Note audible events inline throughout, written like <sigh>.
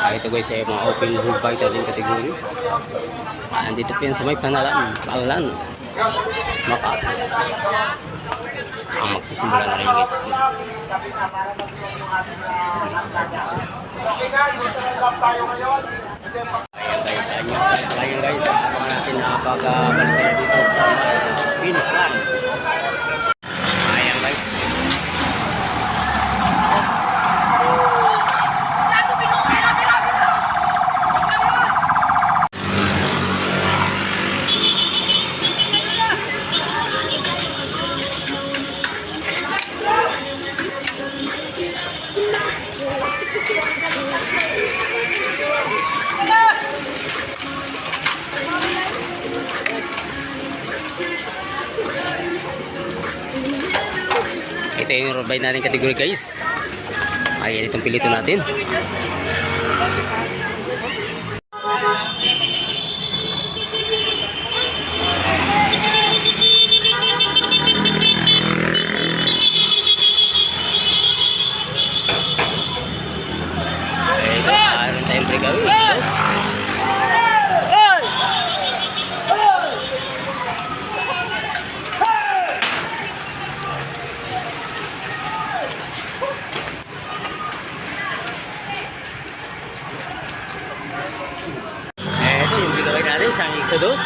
Ah, ito guys ay mga open bull fighter din kategori. Ah, andito po yan sa may panalan, panalan. Makati. Ang magsisimula na rin guys. Ayan guys, ayan ayan guys. Abangan natin na pag-balik na dito sa finish line. Ayan guys. Yung road bike natin kategory guys. Ayan itong pilito natin. Ito, mayroon tayong breakaway. Yes. Ito yung breakaway natin sa Exodus.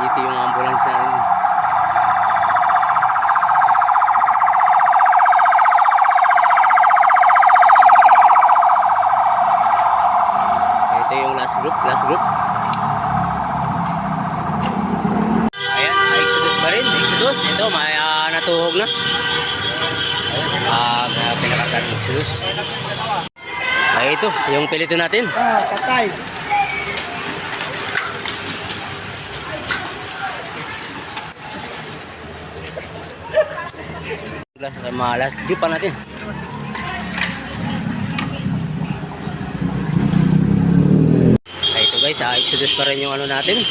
Ito yung ambulance natin. Ito yung last group, last group. Ayan, Exodus pa rin, Exodus. Ito, may ah, natuhog na. Ah, uh, pinakatas ng Exodus. Ay, ito, yung pilito natin. Ah, patay. Mga last group pa natin. Ay, ito guys, ah, Exodus pa rin yung ano natin.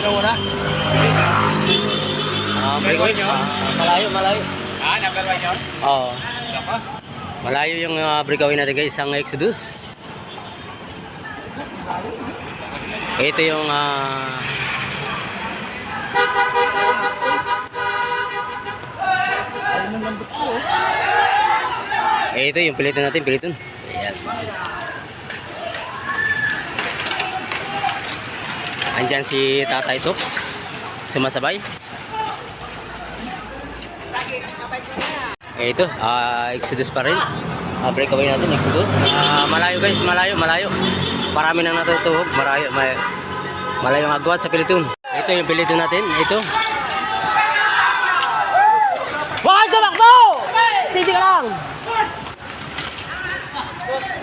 Wala? Ah, yun? ah, malayo, malayo. Ah, number one yun? Oo. Malayo yung uh, breakaway natin guys, ang Exodus. Ito yung eh, ito yung piliton natin, piliton. Ayan. Andyan si Tatay Tox, sumasabay. Eh, ito, ah, Exodus pa rin. Ah, breakaway natin, Exodus. Ah, malayo guys, malayo, malayo. Marami nang natutuhog, malayo, may, malayo ang agwat sa piliton. Ito yung piliton natin, ito. Huwag tumakbo! Hindi ka lang!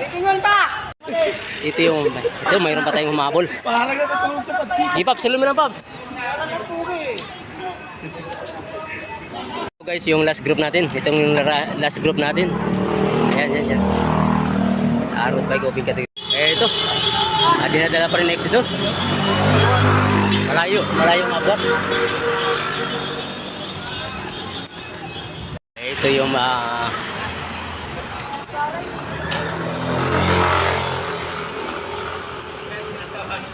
Ikingon pa! Ito yung, ito, mayroon pa tayong humabol. Parang natutulog sa patsik. Di, Paps, salumin ng Paps. Ito, guys, yung last group natin. Itong yung last group natin. Ayan, yan, yan. Arot by Goping Category. Eh, ito. Ah, dinadala pa rin Exodus. Malayo, malayo ang abot. Eh, ito yung ah,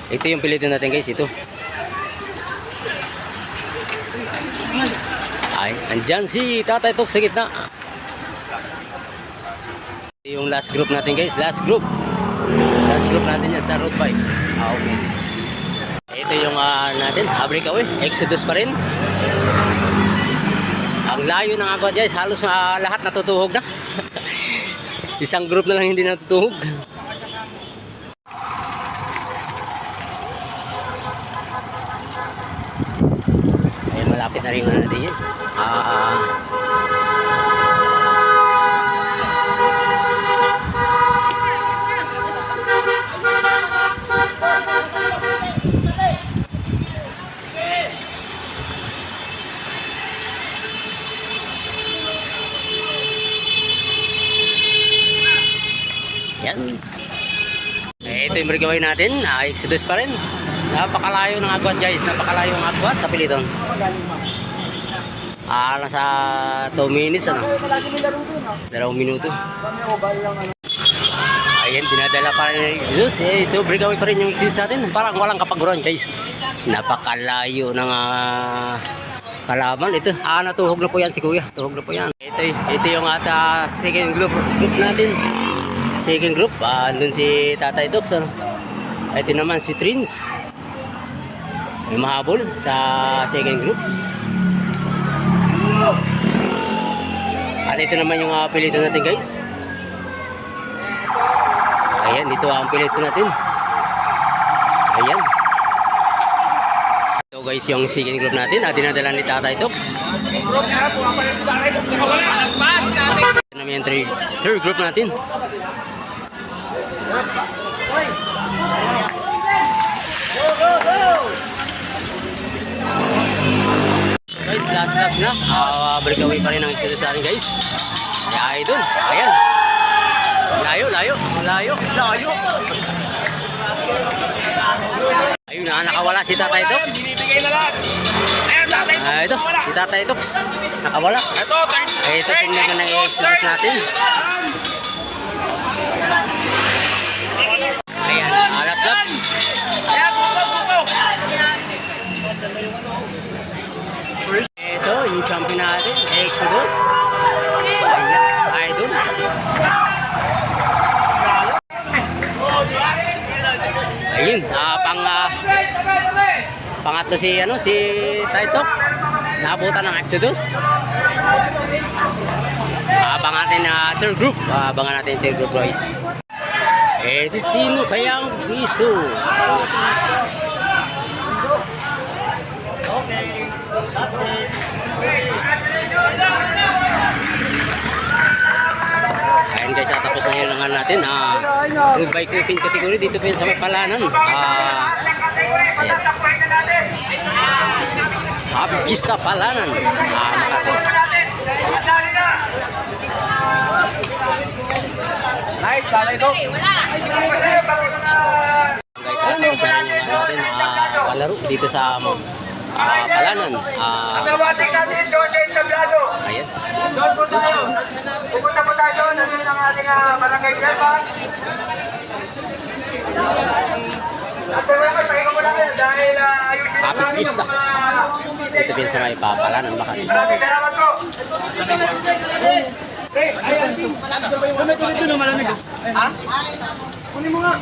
ito yung pilitin natin guys, ito. Ay, andyan si Tatay Tok sa gitna. Ito yung last group natin guys, last group. Last group natin yan sa road bike. Ah, okay. Ito yung ah, natin, Abrik Away, Exodus pa rin. Ang layo ng agwa guys, halos ah, lahat natutuhog na. <laughs> Isang group na lang hindi natutuhog. malapit na rin na natin yun. Ah, ah. Yan. Eh, ito yung natin. Ah, exodus pa rin. Napakalayo ng agwat guys, napakalayo ng agwat sa Piliton. Ah, nasa 2 minutes ano, ah. dalawang minuto. Ayan, dinadala pa rin ng Exodus. Eh, ito, breakaway pa rin yung Exodus natin. Parang walang kapaguran guys. Napakalayo ng ah, kalaban. Ito, ah, natuhog na po yan si Kuya. Tuhog na po yan. Ito, ito yung ata second group, group natin. Second group, ah, andun si Tatay Dox. Ano? Ito naman si Trins. May mahabol sa second group. At ito naman yung uh, pilito natin guys. Ayan, dito ang pilito natin. Ayan. Ito guys yung second group natin. Ah, dinadala ni Tatay Tox. Ito naman yung third, third group natin. Guys, last laps na. Uh, breakaway pa rin ang sila sa atin guys. Kaya idol. Ayan. Layo, layo. Layo. Layo. Ayun na, nakawala si Tatay Tox. Binibigay na lahat. Ayan, tatay. Ah, ito, si Tatay Tox. Nakawala. Ito, third. Eh, ito tingnan ko ng exodus natin. Exodus. Idol. Ayun, ah, pang ah, pangatlo si ano si Titox. Naabutan ng Exodus. Abangan natin na third group. Abangan natin yung third group guys. Eh, sino kaya ang piso? Guys, ah, tapos na yung langan natin. Ah, road bike open category dito po yun sa may palanan. Ah, ayan. Happy Pista Palanan. Ah, Makati. Nice, tatay to. Guys, ah, tapos na rin yung ano natin, ah, palaro dito sa ah, Palanan. Ah, Kawating natin, Jose Tablado. ayan. Doon po tayo. Pupunta po tayo doon. Nandun ang ating ah, barangay chairman. At tuloy ko, pahinga mo lang yan dahil ah, ayusin Happy natin yung Pista. mga- Dito din sa may pa- Palanan, Makati. Maraming salamat po. Eh, ayan. Kami dito na malamig. Ha? Kunin mo nga.